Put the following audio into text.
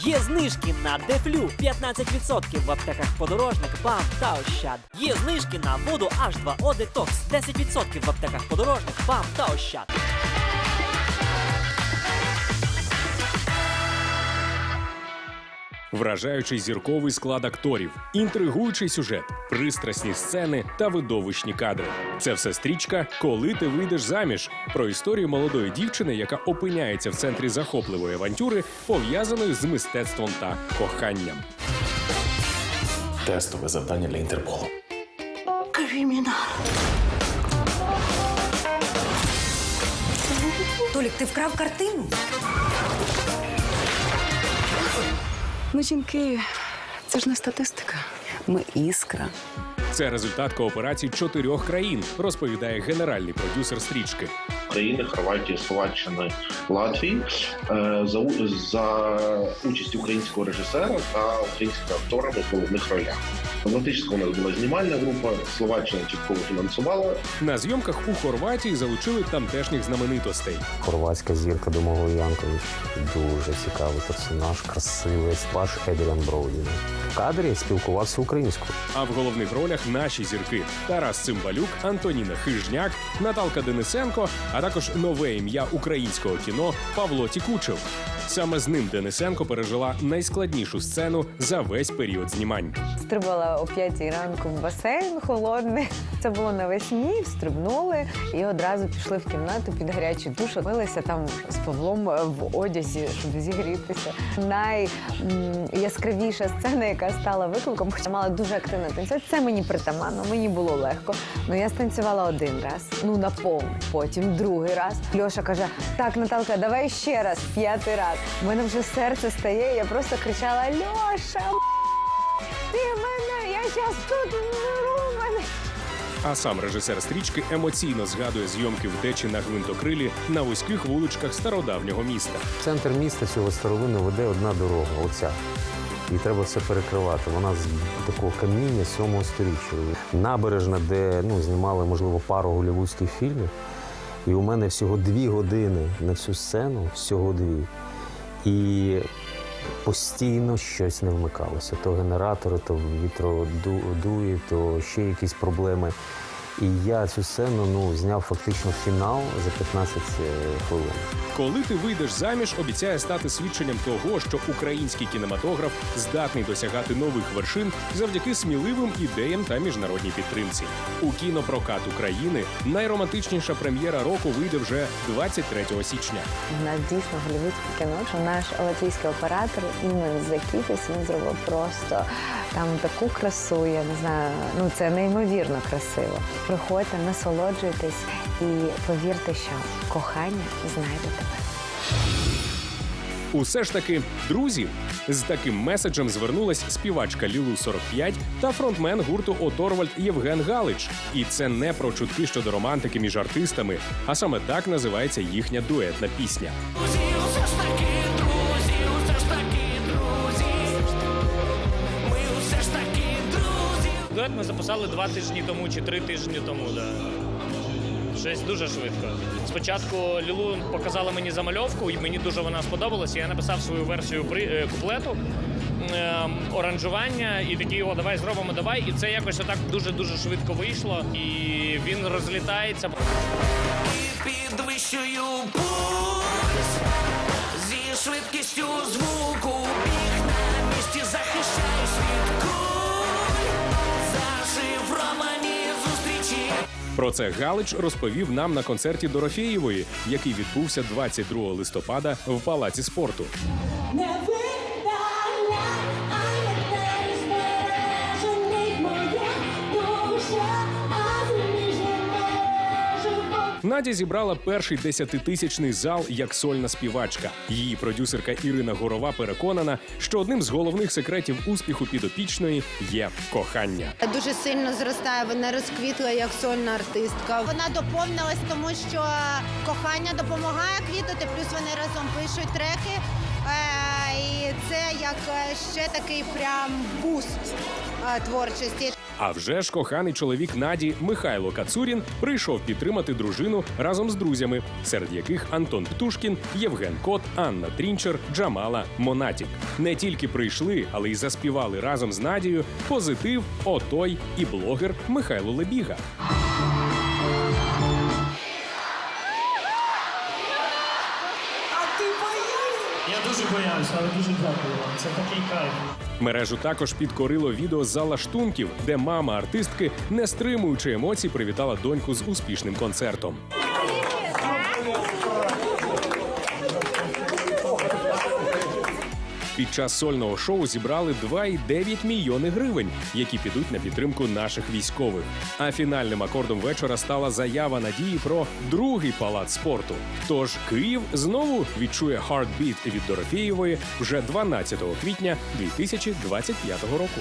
Є знижки на Дефлю 15% в аптеках подорожник, БАМ та Ощад. Є знижки на воду H2O Detox 10% в аптеках подорожник, БАМ та Ощад. Вражаючий зірковий склад акторів, інтригуючий сюжет, пристрасні сцени та видовищні кадри. Це все стрічка Коли ти вийдеш заміж про історію молодої дівчини, яка опиняється в центрі захопливої авантюри, пов'язаної з мистецтвом та коханням. Тестове завдання для Інтерполу. Толік, ти вкрав картину? Ми жінки, це ж не статистика. Ми іскра. Це результат кооперації чотирьох країн, розповідає генеральний продюсер стрічки. України, Хорватії, Словаччини, Латвії е, за, за участю українського режисера та українськими акторами в головних ролях. В у нас була знімальна група, Словаччина частково фінансувала. На зйомках у Хорватії залучили тамтешніх знаменитостей. Хорватська зірка Домагoj Янкович. Дуже цікавий персонаж, красивий спаш Едріан Броуді. В кадрі спілкувався українською. А в головних ролях наші зірки Тарас Цимбалюк, Антоніна Хижняк, Наталка Денисенко, а також нове ім'я українського кіно Павло Тікучев. Саме з ним Денисенко пережила найскладнішу сцену за весь період знімань. Стрибала о п'ятій ранку в басейн холодний. Це було навесні, встрибнули і одразу пішли в кімнату під гарячий душ. Милися там з Павлом е, в одязі, щоб зігрітися. Найяскравіша сцена, яка стала викликом, хоча мала дуже активно танцювати. Це мені притаманно, мені було легко. Ну я станцювала один раз, ну на повну, потім другий раз. Льоша каже: Так, Наталка, давай ще раз, п'ятий раз. У мене вже серце стає. Я просто кричала: Льоша, ти зараз тут вмру мене. А сам режисер стрічки емоційно згадує зйомки втечі на гвинтокрилі на вузьких вуличках стародавнього міста. В центр міста цього старовину веде одна дорога, оця. І треба все перекривати. Вона з такого каміння сьомого сторіччя. Набережна, де ну, знімали, можливо, пару голівудських фільмів. І у мене всього дві години на цю сцену, всього дві. І постійно щось не вмикалося. То генератори, то вітро ду- дує, то ще якісь проблеми. І я цю сцену ну, зняв фактично фінал за 15 хвилин. Коли ти вийдеш заміж, обіцяє стати свідченням того, що український кінематограф здатний досягати нових вершин завдяки сміливим ідеям та міжнародній підтримці. У кінопрокат України найромантичніша прем'єра року вийде вже 23 січня. У нас дійсно голівудське кіно, що наш латвійський оператор Імен Закітис, він зробив просто там таку красу, я не знаю, ну це неймовірно красиво. Приходьте, насолоджуйтесь і повірте, що кохання знайде тебе. Усе ж таки, друзі, з таким меседжем звернулась співачка Лілу 45 та фронтмен гурту Оторвальд Євген Галич. І це не про чутки щодо романтики між артистами, а саме так називається їхня дуетна пісня. Дует ми записали два тижні тому чи три тижні тому. Да. Щось дуже швидко. Спочатку Лілу показала мені замальовку, і мені дуже вона сподобалася. Я написав свою версію е, куплету ем, оранжування, і такий, о, давай зробимо, давай. І це якось отак дуже дуже швидко вийшло. І він розлітається. І Підвищую пульс зі швидкістю звуку. Біг на місці захищаю світ Про це Галич розповів нам на концерті Дорофєєвої, який відбувся 22 листопада в палаці спорту. Надя зібрала перший десятитисячний зал як сольна співачка. Її продюсерка Ірина Горова переконана, що одним з головних секретів успіху підопічної є кохання. Дуже сильно зростає, вона розквітла як сольна артистка. Вона доповнилась, тому що кохання допомагає квітати, плюс вони разом пишуть треки. Е, і це як е, ще такий прям буст е, творчості. А вже ж коханий чоловік Наді Михайло Кацурін прийшов підтримати дружину разом з друзями, серед яких Антон Птушкін, Євген Кот, Анна Трінчер, Джамала Монатік. Не тільки прийшли, але й заспівали разом з Надією позитив, отой і блогер Михайло Лебіга. Я дуже боявся, але дуже дякую вам. Це такий кайф. Мережу також підкорило відео з залаштунків, де мама артистки, не стримуючи емоцій, привітала доньку з успішним концертом. Під час сольного шоу зібрали 2,9 мільйони гривень, які підуть на підтримку наших військових. А фінальним акордом вечора стала заява надії про другий палац спорту. Тож Київ знову відчує хардбіт від Дорофєєвої вже 12 квітня 2025 року.